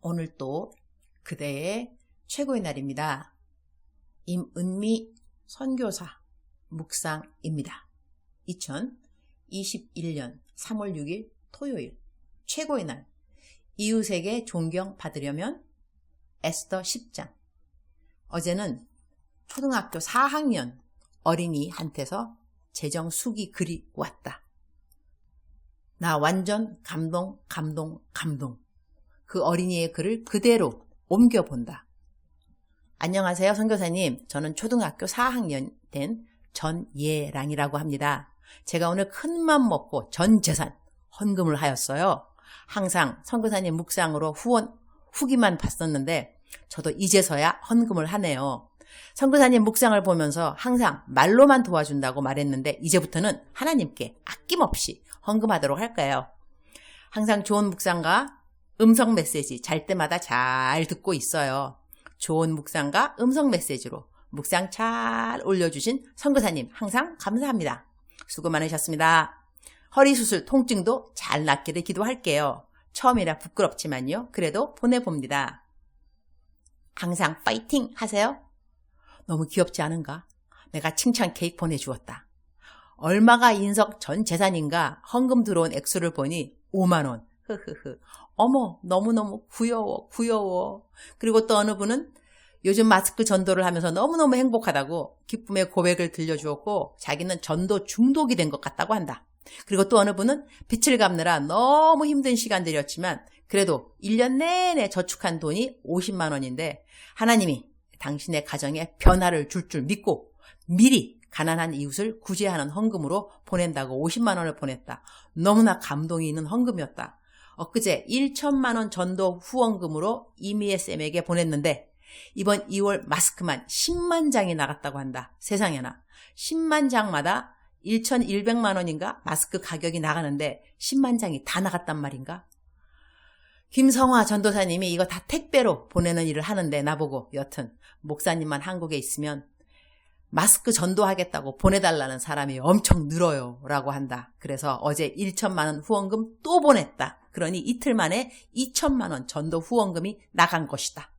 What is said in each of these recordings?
오늘 또 그대의 최고의 날입니다. 임은미 선교사 묵상입니다. 2021년 3월 6일 토요일 최고의 날 이웃에게 존경 받으려면 에스더 10장 어제는 초등학교 4학년 어린이한테서 재정 수기 글이 왔다. 나 완전 감동, 감동, 감동. 그 어린이의 글을 그대로 옮겨본다. 안녕하세요, 선교사님. 저는 초등학교 4학년 된 전예랑이라고 합니다. 제가 오늘 큰 맘 먹고 전 재산 헌금을 하였어요. 항상 선교사님 묵상으로 후원, 후기만 봤었는데 저도 이제서야 헌금을 하네요. 선교사님 묵상을 보면서 항상 말로만 도와준다고 말했는데 이제부터는 하나님께 아낌없이 헌금하도록 할까요? 항상 좋은 묵상과 음성 메시지 잘 때마다 잘 듣고 있어요. 좋은 묵상과 음성 메시지로 묵상 잘 올려주신 선교사님 항상 감사합니다. 수고 많으셨습니다. 허리 수술 통증도 잘 낫기를 기도할게요. 처음이라 부끄럽지만요. 그래도 보내봅니다. 항상 파이팅 하세요. 너무 귀엽지 않은가? 내가 칭찬 케이크 보내주었다. 얼마가 인석 전 재산인가 헌금 들어온 액수를 보니 5만원. 흐흐흐. 어머, 너무너무 구여워, 구여워. 그리고 또 어느 분은 요즘 마스크 전도를 하면서 너무너무 행복하다고 기쁨의 고백을 들려주었고 자기는 전도 중독이 된 것 같다고 한다. 그리고 또 어느 분은 빛을 갚느라 너무 힘든 시간들이었지만 그래도 1년 내내 저축한 돈이 50만 원인데 하나님이 당신의 가정에 변화를 줄줄 믿고 미리 가난한 이웃을 구제하는 헌금으로 보낸다고 50만 원을 보냈다. 너무나 감동이 있는 헌금이었다. 엊그제 1천만 원 전도 후원금으로 이미애 쌤에게 보냈는데 이번 2월 마스크만 10만 장이 나갔다고 한다. 세상에나. 10만 장마다 1,100만 원인가 마스크 가격이 나가는데 10만 장이 다 나갔단 말인가? 김성화 전도사님이 이거 다 택배로 보내는 일을 하는데 나보고 여튼 목사님만 한국에 있으면 마스크 전도하겠다고 보내달라는 사람이 엄청 늘어요 라고 한다. 그래서 어제 1천만 원 후원금 또 보냈다. 그러니 이틀 만에 2천만 원 전도 후원금이 나간 것이다.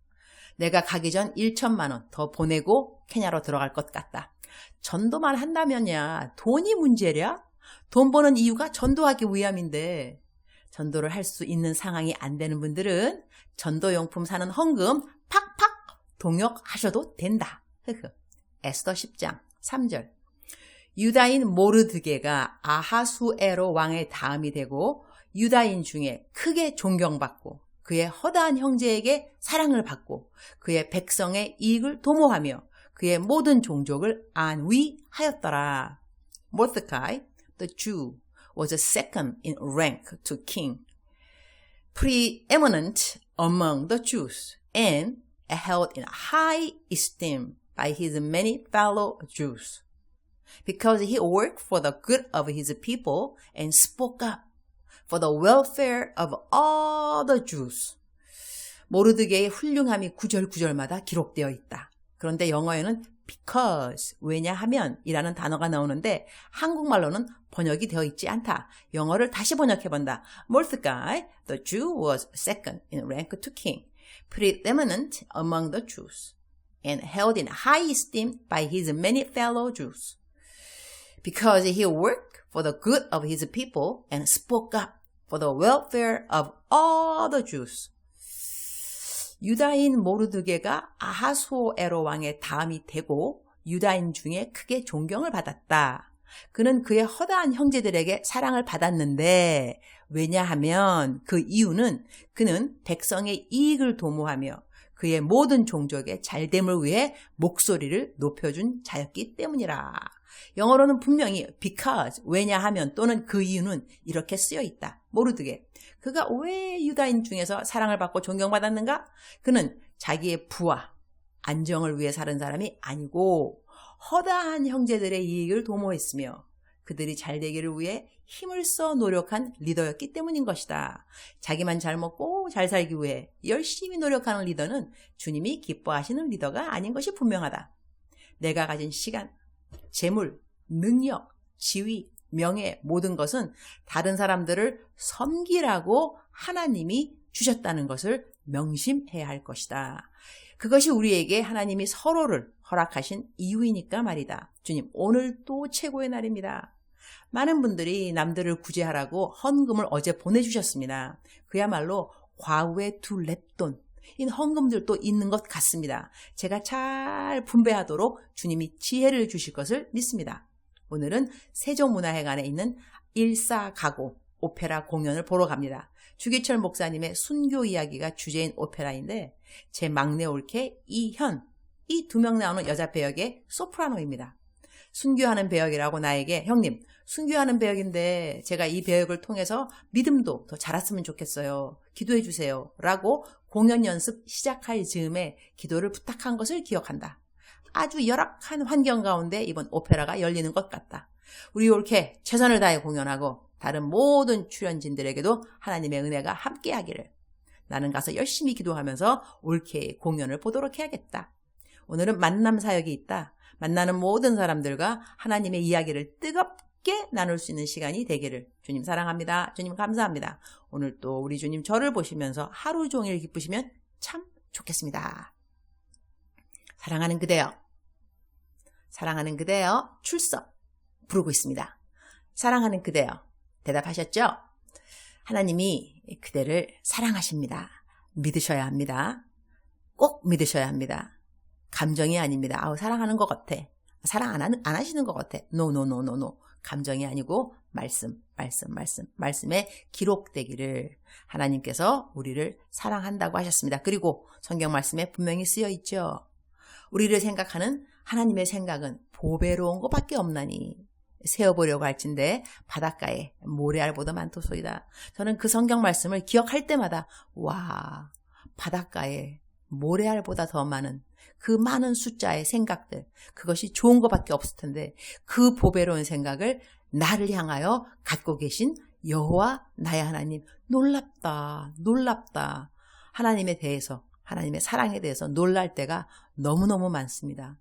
내가 가기 전 1천만 원 더 보내고 케냐로 들어갈 것 같다. 전도만 한다면야 돈이 문제랴? 돈 버는 이유가 전도하기 위함인데 전도를 할 수 있는 상황이 안 되는 분들은 전도용품 사는 헌금 팍팍 동역하셔도 된다. 에스더 10장 3절 유다인 모르드게가 아하수에로 왕의 다음이 되고 유다인 중에 크게 존경받고 그의 허다한 형제에게 사랑을 받고 그의 백성의 이익을 도모하며 그의 모든 종족을 안위하였더라. Mordecai, the Jew, was second in rank to king, preeminent among the Jews, and held in high esteem by his many fellow Jews, because he worked for the good of his people and spoke up for the welfare of all the Jews. 모르드게의 훌륭함이 구절구절마다 기록되어 있다. 그런데 영어에는 because, 왜냐하면 이라는 단어가 나오는데 한국말로는 번역이 되어 있지 않다. 영어를 다시 번역해 본다. Mordecai, the Jew was second in rank to king, preeminent among the Jews, and held in high esteem by his many fellow Jews. Because he worked for the good of his people and spoke up for the welfare of all the Jews. 유다인 모르드게가 아하수에로 왕의 다음이 되고 유다인 중에 크게 존경을 받았다. 그는 그의 허다한 형제들에게 사랑을 받았는데 왜냐하면 그 이유는 그는 백성의 이익을 도모하며 그의 모든 종족의 잘됨을 위해 목소리를 높여준 자였기 때문이라. 영어로는 분명히 because, 왜냐하면 또는 그 이유는 이렇게 쓰여 있다. 모르드게. 그가 왜 유다인 중에서 사랑을 받고 존경받았는가? 그는 자기의 부와 안정을 위해 사는 사람이 아니고 허다한 형제들의 이익을 도모했으며 그들이 잘 되기를 위해 힘을 써 노력한 리더였기 때문인 것이다. 자기만 잘 먹고 잘 살기 위해 열심히 노력하는 리더는 주님이 기뻐하시는 리더가 아닌 것이 분명하다. 내가 가진 시간, 재물, 능력, 지위, 명예 모든 것은 다른 사람들을 섬기라고 하나님이 주셨다는 것을 명심해야 할 것이다. 그것이 우리에게 하나님이 서로를 허락하신 이유이니까 말이다. 주님, 오늘 또 최고의 날입니다. 많은 분들이 남들을 구제하라고 헌금을 어제 보내주셨습니다. 그야말로 과후의 두 랩돈, 이 헌금들도 있는 것 같습니다. 제가 잘 분배하도록 주님이 지혜를 주실 것을 믿습니다. 오늘은 세종문화회관에 있는 일사가고 오페라 공연을 보러 갑니다. 주기철 목사님의 순교 이야기가 주제인 오페라인데 제 막내 올케 이현 이 두 명 나오는 여자 배역의 소프라노입니다. 순교하는 배역이라고 나에게 형님 순교하는 배역인데 제가 이 배역을 통해서 믿음도 더 자랐으면 좋겠어요. 기도해 주세요. 라고 공연 연습 시작할 즈음에 기도를 부탁한 것을 기억한다. 아주 열악한 환경 가운데 이번 오페라가 열리는 것 같다. 우리 올케 최선을 다해 공연하고 다른 모든 출연진들에게도 하나님의 은혜가 함께 하기를. 나는 가서 열심히 기도하면서 올케의 공연을 보도록 해야겠다. 오늘은 만남 사역이 있다. 만나는 모든 사람들과 하나님의 이야기를 뜨겁게 나눌 수 있는 시간이 되기를 주님 사랑합니다. 주님 감사합니다. 오늘 또 우리 주님 저를 보시면서 하루 종일 기쁘시면 참 좋겠습니다. 사랑하는 그대여. 사랑하는 그대여 출석 부르고 있습니다. 사랑하는 그대여 대답하셨죠? 하나님이 그대를 사랑하십니다. 믿으셔야 합니다. 꼭 믿으셔야 합니다. 감정이 아닙니다. 아우, 사랑하는 것 같아. 사랑 안, 하는, 안 하시는 것 같아. 노, 노, 노, 노, 노. 감정이 아니고 말씀, 말씀, 말씀, 말씀에 기록되기를 하나님께서 우리를 사랑한다고 하셨습니다. 그리고 성경 말씀에 분명히 쓰여 있죠. 우리를 생각하는 하나님의 생각은 보배로운 것밖에 없나니 세어보려고 할진데 바닷가에 모래알보다 많도소이다. 저는 그 성경 말씀을 기억할 때마다 와 바닷가에 모래알보다 더 많은 그 많은 숫자의 생각들 그것이 좋은 것밖에 없을 텐데 그 보배로운 생각을 나를 향하여 갖고 계신 여호와 나의 하나님 놀랍다 놀랍다 하나님에 대해서 하나님의 사랑에 대해서 놀랄 때가 너무너무 많습니다.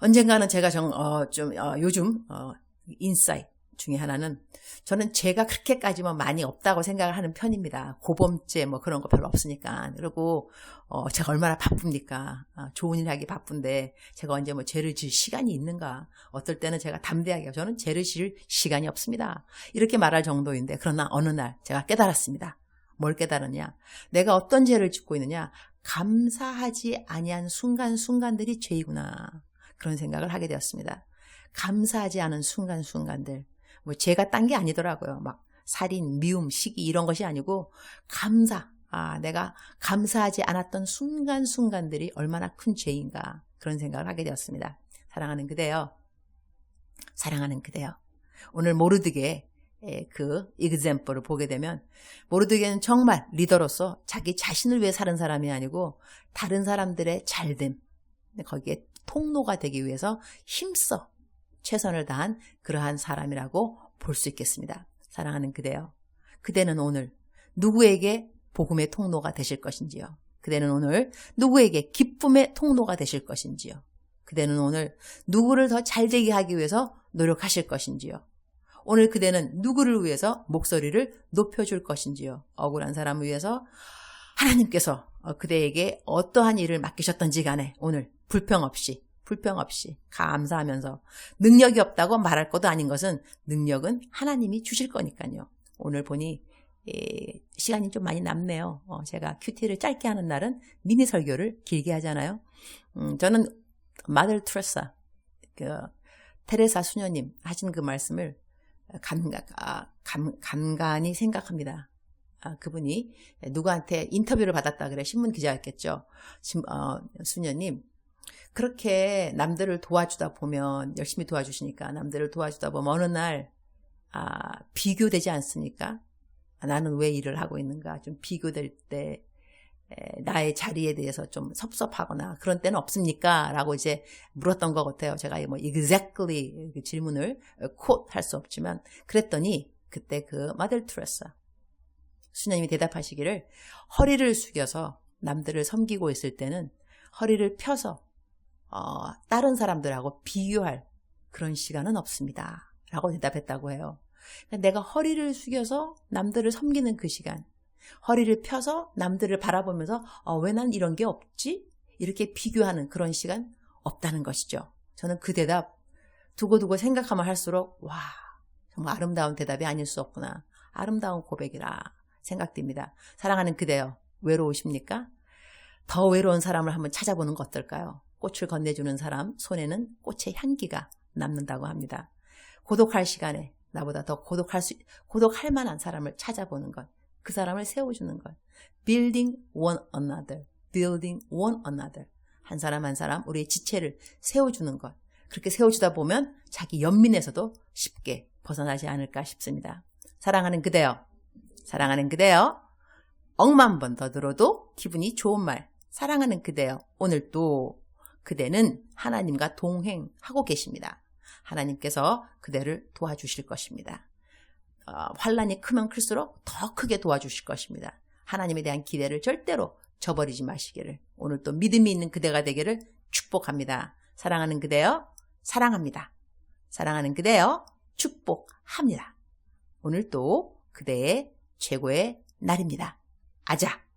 언젠가는 제가 정, 어, 좀, 어, 요즘, 어, 인사이트 중에 하나는 저는 제가 그렇게까지만 많이 없다고 생각을 하는 편입니다. 고범죄 뭐 그런 거 별로 없으니까. 그리고, 어, 제가 얼마나 바쁩니까? 어, 좋은 일 하기 바쁜데 제가 언제 뭐 죄를 질 시간이 있는가? 어떨 때는 제가 담대하게 저는 죄를 질 시간이 없습니다. 이렇게 말할 정도인데 그러나 어느 날 제가 깨달았습니다. 뭘 깨달았냐? 내가 어떤 죄를 짓고 있느냐? 감사하지 아니한 순간순간들이 죄이구나. 그런 생각을 하게 되었습니다. 감사하지 않은 순간순간들. 뭐 제가 딴 게 아니더라고요. 막 살인, 미움, 시기 이런 것이 아니고 감사. 아, 내가 감사하지 않았던 순간순간들이 얼마나 큰 죄인가. 그런 생각을 하게 되었습니다. 사랑하는 그대여. 사랑하는 그대여. 오늘 모르드게 그 example을 보게 되면 모르드게는 정말 리더로서 자기 자신을 위해 사는 사람이 아니고 다른 사람들의 잘됨 거기에 통로가 되기 위해서 힘써 최선을 다한 그러한 사람이라고 볼 수 있겠습니다. 사랑하는 그대여. 그대는 오늘 누구에게 복음의 통로가 되실 것인지요. 그대는 오늘 누구에게 기쁨의 통로가 되실 것인지요. 그대는 오늘 누구를 더 잘 되게 하기 위해서 노력하실 것인지요. 오늘 그대는 누구를 위해서 목소리를 높여줄 것인지요. 억울한 사람을 위해서 하나님께서 그대에게 어떠한 일을 맡기셨던지 간에 오늘 불평 없이 불평 없이 감사하면서 능력이 없다고 말할 것도 아닌 것은 능력은 하나님이 주실 거니까요. 오늘 보니 예, 시간이 좀 많이 남네요. 어, 제가 큐티를 짧게 하는 날은 미니 설교를 길게 하잖아요. 음, 저는 마들 트레사, 그 테레사 수녀님 하신 그 말씀을 감가, 아, 감, 감간히 생각합니다. 아, 그분이 누구한테 인터뷰를 받았다 그래 신문 기자였겠죠. 어, 수녀님 그렇게 남들을 도와주다 보면 열심히 도와주시니까 남들을 도와주다 보면 어느 날 아, 비교되지 않습니까? 아, 나는 왜 일을 하고 있는가 좀 비교될 때 에, 나의 자리에 대해서 좀 섭섭하거나 그런 때는 없습니까? 라고 이제 물었던 것 같아요. 제가 뭐 exactly 그 질문을 콧 할 수 없지만 그랬더니 그때 그 마델 트레사 수녀님이 대답하시기를 허리를 숙여서 남들을 섬기고 있을 때는 허리를 펴서 어, 다른 사람들하고 비교할 그런 시간은 없습니다. 라고 대답했다고 해요. 그러니까 내가 허리를 숙여서 남들을 섬기는 그 시간, 허리를 펴서 남들을 바라보면서 어, 왜 난 이런 게 없지? 이렇게 비교하는 그런 시간 없다는 것이죠. 저는 그 대답 두고두고 생각하면 할수록 와 정말 아름다운 대답이 아닐 수 없구나. 아름다운 고백이라 생각됩니다. 사랑하는 그대여 외로우십니까? 더 외로운 사람을 한번 찾아보는 것 어떨까요? 꽃을 건네주는 사람 손에는 꽃의 향기가 남는다고 합니다. 고독할 시간에 나보다 더 고독할 수, 고독할 만한 사람을 찾아보는 것. 그 사람을 세워주는 것. building one another. building one another. 한 사람 한 사람 우리의 지체를 세워주는 것. 그렇게 세워주다 보면 자기 연민에서도 쉽게 벗어나지 않을까 싶습니다. 사랑하는 그대여. 사랑하는 그대여. 억만 번 더 들어도 기분이 좋은 말. 사랑하는 그대여. 오늘 또 그대는 하나님과 동행하고 계십니다. 하나님께서 그대를 도와주실 것입니다. 어, 환란이 크면 클수록 더 크게 도와주실 것입니다. 하나님에 대한 기대를 절대로 저버리지 마시기를 오늘 또 믿음이 있는 그대가 되기를 축복합니다. 사랑하는 그대여 사랑합니다. 사랑하는 그대여 축복합니다. 오늘 또 그대의 최고의 날입니다. 아자.